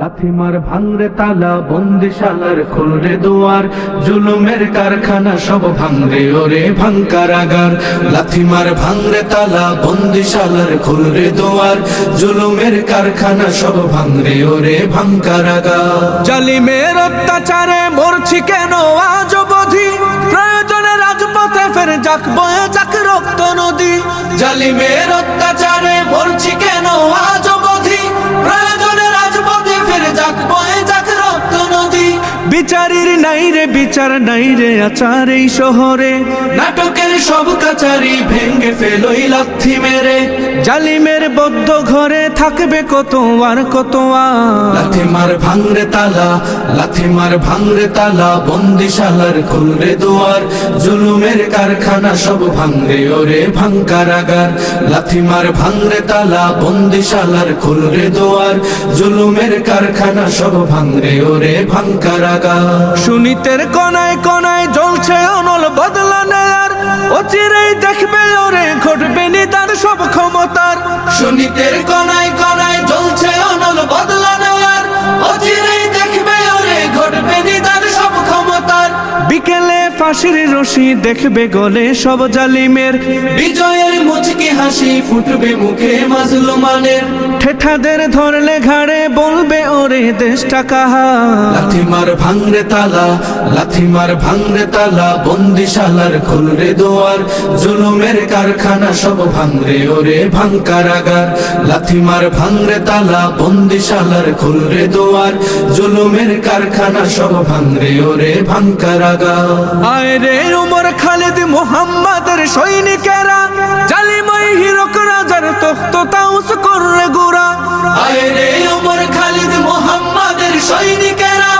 লাথিমার ভাঙরে তালা বন্দিশালার খুলরে দুয়ার জুলুমের কারখানা সব ভাঙরে ওরে ভাঙকারাগার লাথিমার ভাঙরে তালা বন্দিশালার খুলরে দুয়ার জুলুমের কারখানা সব ভাঙরে ওরে ভাঙকারাগার জালিমের অত্যাচারে মরছি কেন আজ অবধি? প্রয়োজনে রাজপথে ফের যাক বয়ে যাক রক্ত নদী। জালিমের অত্যাচারে বিচারির নাই রে বিচার নাই রে আচার এই শহরে। নাটকের সব কাচারি ভেঙ্গে ফেলোই লাথি মেরে। জালিমের বদ্ধ ঘরে থাকবে কত আর কত আর। লাথিমার ভাঙরে তালা লাথিমার ভাঙরে তালা বন্দিশালার খুলরে দুয়ার। জুলুমের কারখানা সব ভাঙরে ওরে ভাঙকারাগার লাথিমার ভাঙরে তালা বন্দিশালার খুলরে দুয়ার। জুলুমের কারখানা সব ভাঙরে ওরে ভাঙকারাগার সুনিতের কনায় ঘটবে নিদান সব ক্ষমতার। সুনিতের কনায় কনায় জ্বলছে অনল বদলা বিকেলে ফাঁসির রশি দেখবে গলে সব জালিমের। বিজয়ের মুচকি হাসি ফুটবে মুখে মাজলুমানের। ঠেঠাদের ধরলে ঘাড়ে বলবে ওরে দেশটা কাহা লাথিমার ভাঙরে তালা লাথিমার ভাঙরে তালা বন্দিশালার খুলরে দোয়ার জুলুমের কারখানা সব ভাঙরে ওরে ভাঙকারাগার লাথিমার ভাঙরে তালা বন্দিশালার খুলরে দোয়ার জুলুমের কারখানা সব ভাঙরে ওরে ভাঙকারাগার আয় রে উমর খালিদ মোহাম্মদের সৈনিকেরা জালিময় হিরক রাজার তখ্ত তাউস কররে গুরা। আয় রে ওমর খালিদ মোহাম্মদের সৈনিকেরা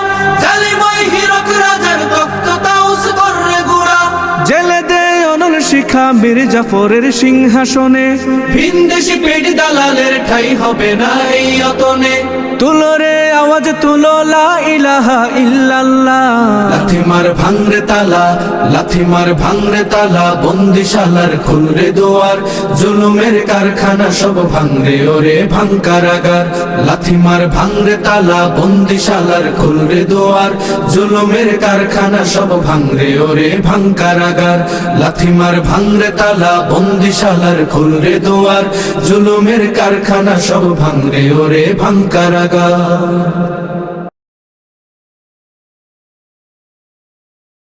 জালিময় হীরক রাজার তখ্ত তাউস কররে গুড়া জেলে দে অনল শিখা মীর জাফরের সিংহাসনে। ভিনদেশি পেট দালালের ঠাই হবে না এই অতনে। তুলরে আওয়াজ তুলো লা ইলাহা ইল্লাল্লাহ। লাথিমার ভাঙরে তালা লাথিমার ভাঙরে তালা, বন্দিশালার খুলরে দোয়ার, জুলুমের কারখানা সব ভাঙরে, ওরে ভাঙকারাগার লাথিমার ভাঙরে তালা, বন্দিশালার খুলরে দোয়ার, জুলুমের কারখানা সব ভাঙরে, ওরে ভাঙকারাগার লাথিমার ভাঙরে তালা, বন্দিশালার খুলরে দোয়ার, জুলুমের কারখানা সব ভাঙরে, ওরে ভাঙকারাগার